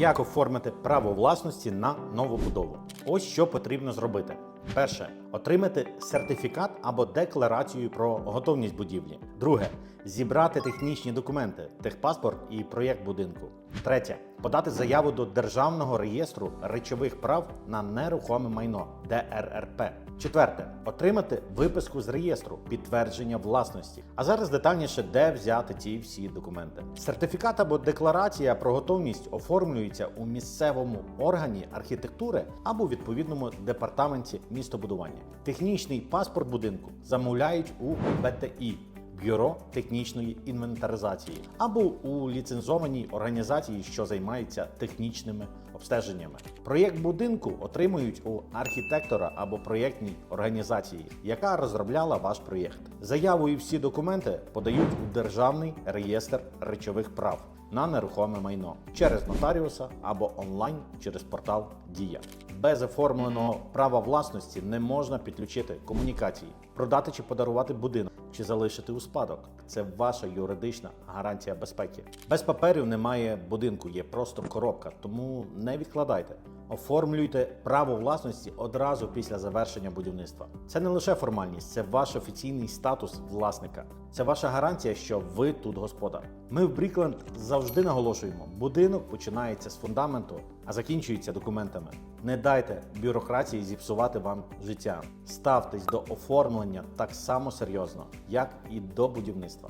Як оформити право власності на новобудову? Ось що потрібно зробити. Перше отримати сертифікат або декларацію про готовність будівлі. Друге зібрати технічні документи, техпаспорт і проєкт будинку. Третє подати заяву до Державного реєстру речових прав на нерухоме майно ДРРП. Четверте отримати виписку з реєстру підтвердження власності. А зараз детальніше, де взяти ці всі документи. Сертифікат або декларація про готовність оформлюється у місцевому органі архітектури або відповідному департаменті містобудування. Технічний паспорт будинку замовляють у БТІ. Бюро технічної інвентаризації або у ліцензованій організації, що займається технічними обстеженнями. Проєкт будинку отримують у архітектора або проєктній організації, яка розробляла ваш проєкт. Заяву і всі документи подають у Державний реєстр речових прав на нерухоме майно через нотаріуса або онлайн через портал Дія. Без оформленого права власності не можна підключити комунікації, продати чи подарувати будинок чи залишити у спадок. Це ваша юридична гарантія безпеки. Без паперів немає будинку, є просто коробка, тому не відкладайте. Оформлюйте право власності одразу після завершення будівництва. Це не лише формальність, це ваш офіційний статус власника. Це ваша гарантія, що ви тут господар. Ми в Брікленд завжди наголошуємо: будинок починається з фундаменту, а закінчується документами. Не дайте бюрократії зіпсувати вам життя. Ставтесь до оформлення так само серйозно, як і до будівництва.